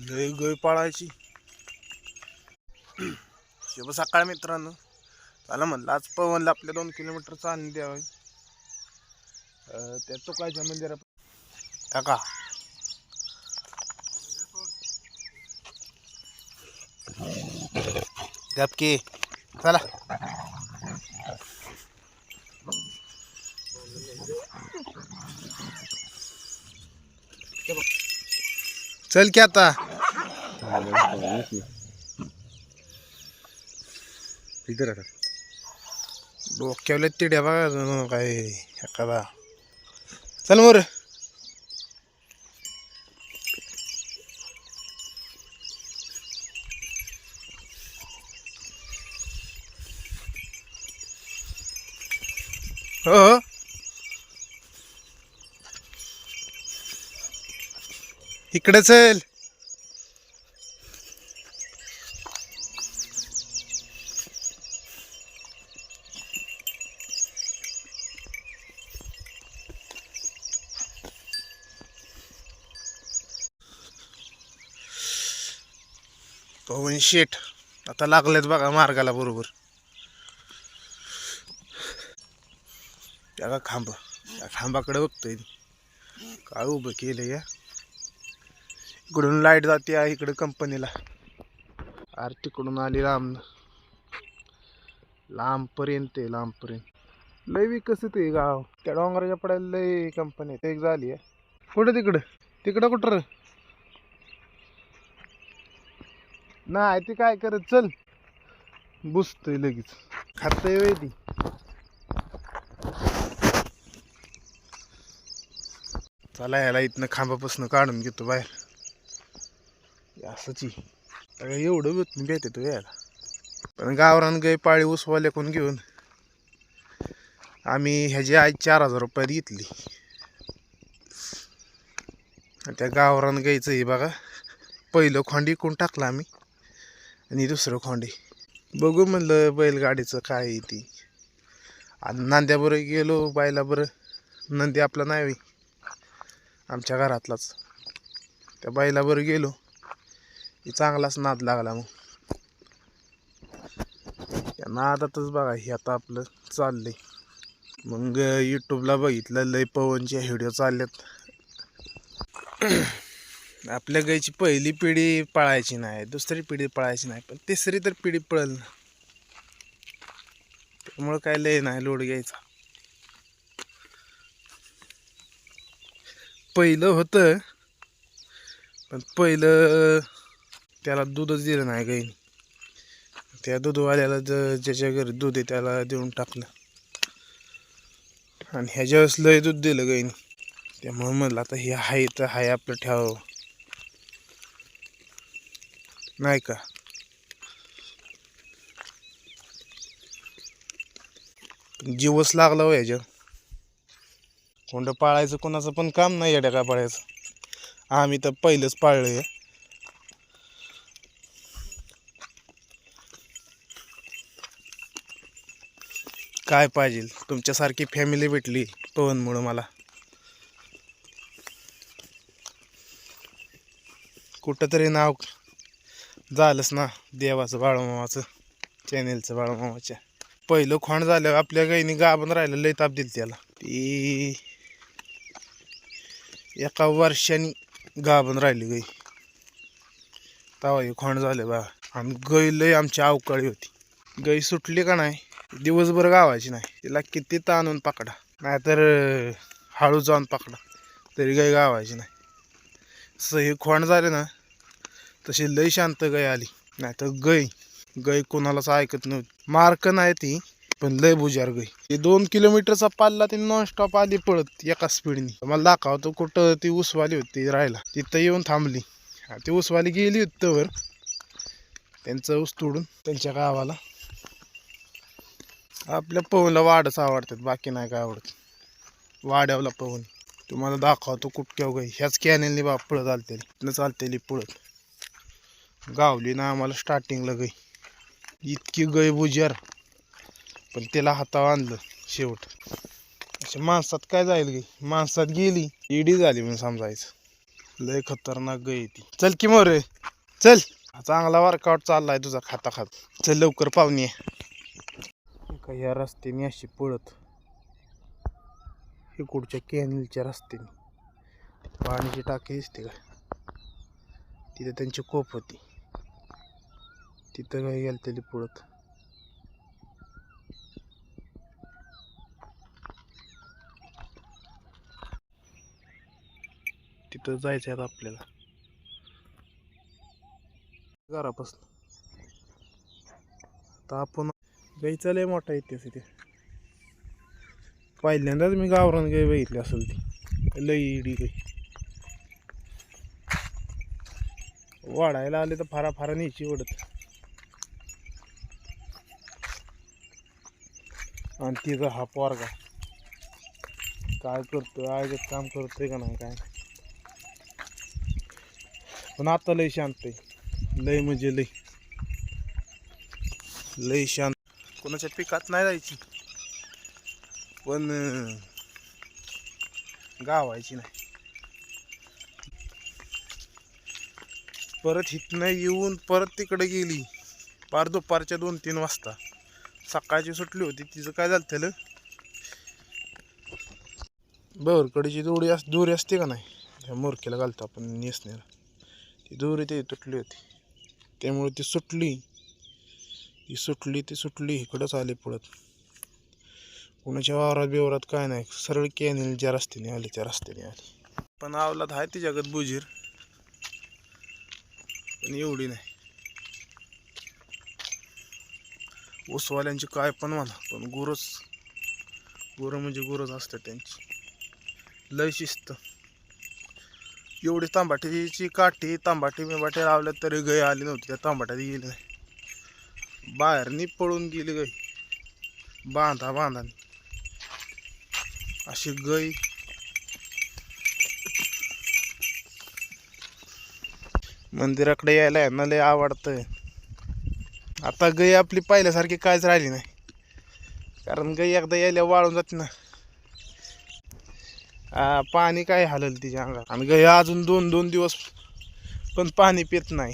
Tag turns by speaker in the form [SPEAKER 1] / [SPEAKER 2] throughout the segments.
[SPEAKER 1] लय गळ पाळायची. शुभ सकाळ मित्रांनो. चला म्हणलं आज पवनला आपल्या दोन किलोमीटर चालणी द्यावं. अं, त्या चुकायच्या मंदिरा काका. गपके चला. चल की आता.
[SPEAKER 2] इधर आता
[SPEAKER 1] डोक्याला तिड्या बघा काय एखादा चल मोर हो हो. इकडे चल शेट. आता लागलेत बघा मार्गाला बरोबर. त्याला खांब. त्या खांबाकडे बघतोय. काय उभं केलं या. इकडून लाइट जाते आहे इकडे कंपनीला. अरे तिकडून आली लांब लांबपर्यंत आहे लांबपर्यंत. लय विकसित आहे गाव. त्या डोंगराच्या पडायला लय कंपनी. एक झाली आहे. कुठं तिकडं? तिकडं कुठं नाही ती काय करत चल. बुसतोय लगेच. खातय वेळ ती. चला याला इथनं खांबापासून काढून घेतो बाहेर. असंच आहे. एवढं भेट भेटते तो यायला. पण गावरान गाय पाळी उसवाले कोण घेऊन? आम्ही ह्याची आई चार हजार रुपयात घेतली. त्या गावरान गायचं हे बघा पहिलं खोंडी कोण टाकलं आम्ही. आणि दुसरं खोंडी. बघू म्हणलं बैलगाडीचं काय आहे ती. आणि नांद्याबरोबर गेलो बायला बरं नंदी आपला नाही आमच्या घरातलाच. त्या बाईला गेलो. की चांगलाच नाद लागला मग. या नादातच बघा हे आता आपलं चाललंय. मग यूट्यूबला बघितलं लय पवनचे व्हिडिओ चाललेत आपल्या गायची पहिली पिढी पळायची नाही दुसरी पिढी पळायची नाही पण तिसरी तर पिढी पळल ना. त्यामुळं काय लय नाही लोड घ्यायचा. पहिलं होतं पण पहिलं त्याला दूधच दिलं नाही गाईने. त्या दूधवाल्याला ज ज्याच्या घरी दूध आहे त्याला देऊन टाकलं. आणि ह्याच्या वेळेस लय दूध दिलं गाईने. त्यामुळं म्हणलं आता हे आहे तर आहे आपलं ठेवावं. नाही का? जीवच लागला हो ह्याच्या कोंड पाळायचं कोणाचं पण काम नाही येड्या का पाळायचं आम्ही तर पहिलंच पाळलंय काय पाहिजे? तुमच्यासारखी फॅमिली भेटली पवनमुळं मला. कुठंतरी नाव झालंच ना देवाचं बाळूमामाचं चॅनेलचं बाळूमामाच्या. पहिलं खोंड झालं आपल्या गाईने गाबून राहिलं लय ताप दिली त्याला ती एका वर्षाने गाबून राहिली गाई. तवा हे खोंड झाले बा. आणि गाई लय आमची अवकाळी होती. गाई सुटली का नाही दिवसभर गावायची नाही. तिला किती ताणून पकडा. नाहीतर हळू जाऊन पकडा. तरी गाई गावायची नाही. असं हे खोंड झाले ना तशी लय शांत गाय आली. नाहीतर गाय गाय कोणालाच ऐकत नव्हती. मार्क नाही ती पण लय बुजार गई ती दोन किलोमीटरचा पाल्ला ती नॉनस्टॉप आली पळत एका स्पीडनी मला दाखवतो कुठं ती उसवाली होती राहायला. तिथं येऊन थांबली. ती उसवाली गेली होती तवर त्यांचं ऊस तोडून त्यांच्या गावाला. आपल्या पवनला वाडच आवडतात बाकी नाही काय आवडत. वाड्यावला पवन. तुम्हाला दाखवतो कुठक्या गाई ह्याच कॅनेलनी बा पळत आलतेली न चालतेली पळत. गावली ना आम्हाला स्टार्टिंगला गई इतकी गय बुजार. पण त्याला हातावर आणलं शेवट. अशा माणसात काय जाईल गाई माणसात गेली इडी झाली म्हणून समजायचं. लय खतरनाक गई ती. चल की मोरे. चल. चांगला वर्कआउट चाललाय तुझा खाता खात चल लवकर पाहुणे एका या रस्त्याने अशी पळत. हे कुठच्या कॅनलच्या रस्त्याने? पाण्याची टाकी दिसते का? तिथे त्यांची कोप होती. तिथं काय गेलं त्याला पळत तिथं जायचं आहे आता आपल्याला. घरापासून. आता आपण गाईचा लय मोठा इतिहास इथे. पहिल्यांदाच मी गावरान गाय बघितली असेल ती. लई इडी गाय वाढायला आले तर फारा फारा न्यायची ओढत. आणि तिचा हा पोरगा. काय करतोय? आयोजक काम करतोय का नाही काय? पण आता लय शांत आहे. लय म्हणजे लय. लय शांत. कोणाच्या पिकात नाही जायची. पण गावायची नाही. परत इथनं येऊन परत तिकडे गेली. पार दुपारच्या दोन तीन वाजता. सकाळची सुटली होती तिचं काय झालं त्याला बरकडीची दोरी अस दोरी असते का नाही? त्या मोरकेला घालतो आपण नेसण्याला ती दोरी ते तुटली होती. त्यामुळे ती सुटली. ती सुटली ती सुटली. इकडंच आली पुढत कुणाच्या वावरात बिवरात काय नाही. सरळ कॅनेल ज्या रस्त्याने आली त्या रस्त्याने आली. पण आवलात आहे तिच्यागत बुजीर. पण एवढी नाही. ऊसवाल्यांची काय पण म्हणा पण गुरच गुरं म्हणजे गुरच असतात त्यांची. लय शिस्त. एवढी तांबाटीची काठी तांबाटी बिंबाटी लावल्या तरी गय आली नव्हती त्या तांबाट्यात गेली नाही. बाहेरनी पळून गेली गई बांधा बांधा. अशी गई मंदिराकडे यायला यांना लय आवडतं आता गई आपली पहिल्यासारखी कायच राहिली नाही. कारण गई एकदा यायला वाळून जाते ना. आ, पाणी काय हलल तिच्या अंगात. आणि गई अजून दोन दोन दिवस पण पाणी पित नाही.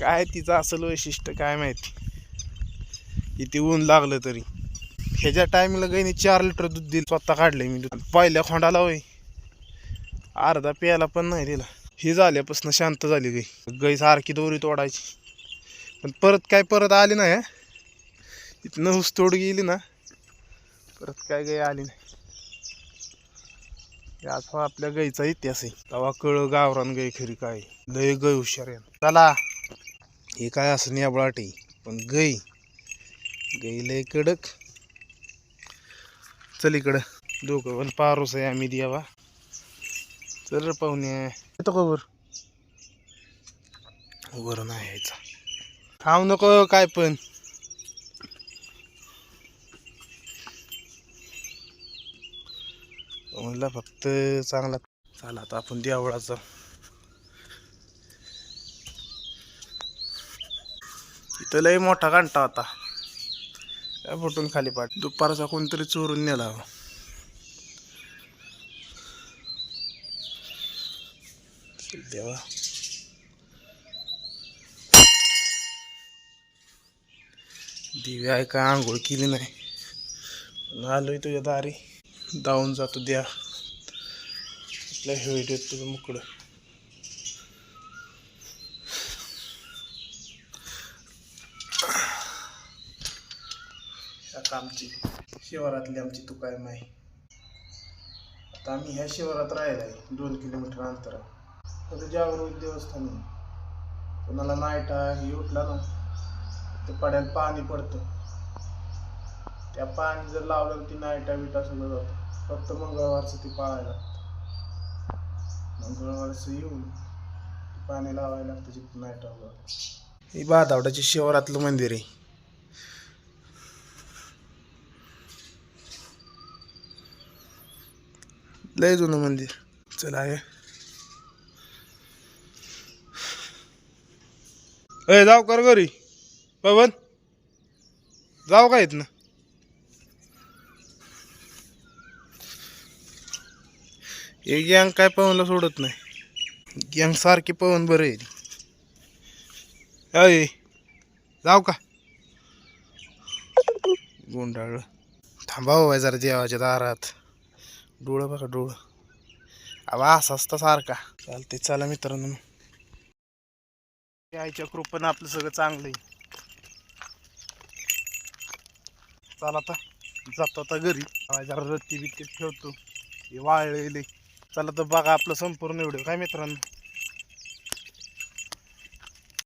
[SPEAKER 1] काय तिचं असेल वैशिष्ट्य काय माहिती? किती ऊन लागलं तरी. ह्याच्या टायमिंगला गाईने चार लिटर दूध दिलं. स्वतः काढले मी दूध. पहिल्या खोंडाला होय. अर्धा प्यायला पण नाही दिला. ही झाल्यापासून शांत झाली गाई गाई सारखी दोरी तोडायची. पण परत काय परत आली नाही इथनं हुसतोड गेली ना परत काय गाय आली नाही. याच हो आपल्या गायीचा इतिहास आहे. तवा कळ गावरान गाय खरी काय लय गय हुशार आहे. चला हे काय असं नेबळाट पण गाई गाई लय कडक. चल इकडं दोघं पण पारोस आहे आम्ही द्यावा चल पाहुणे. येतो का वर? वर नाही यायचा. थांब नको काय पण. म्हणला फक्त चांगला चाल आता आपण देवळाचा इथं लय मोठा घंटा होता. त्या फुटून खाली पाठ दुपारचा कोणतरी चोरून नेला हो. देवा. दिव्या आहे का? आंघोळ केली नाही. आलोय तुझ्या दारी. धावून जातो द्या. आपल्या व्हिडिओ तुझं मुकडं आता आमची शिवारातली आमची तू काय माही आता आम्ही ह्या शिवारात राहिला आहे दोन किलोमीटर अंतरावर. तर जागरूक देवस्थान. आहे. कोणाला नाईट आहे उठला ना. ते पड्यात पाणी पडतं. त्या पाणी जर लावलं तर ती नाईटा बिटा सगळं जातं. फक्त मंगळवारचं ती पाळायला लागतं. मंगळवारचं येऊन पाणी लावायला लागतं जिथं नाईटा वगैरे हे बादावडाची शिवारातलं मंदिर आहे. लय जुनं मंदिर. चला आहे ए जाऊ कर घरी. पवन जाऊ का इथनं? एक गँग काय पवनला सोडत नाही. गँग सारखी पवन बरं आहे. अय जाऊ का? गोंडाळ. थांबावं हो बाय जरा देवाच्या दारात. डोळं बघा डोळं. आवा असा असता सारखा. चालते चला मित्रांनो. आईच्या कृपेनं आपलं सगळं चांगलं आहे. चला आता जातो आता घरी. जरा रत्ती बित्ती ठेवतो. हे वाळलेले. चला तर बघा आपलं संपूर्ण व्हिडिओ काय मित्रांनो?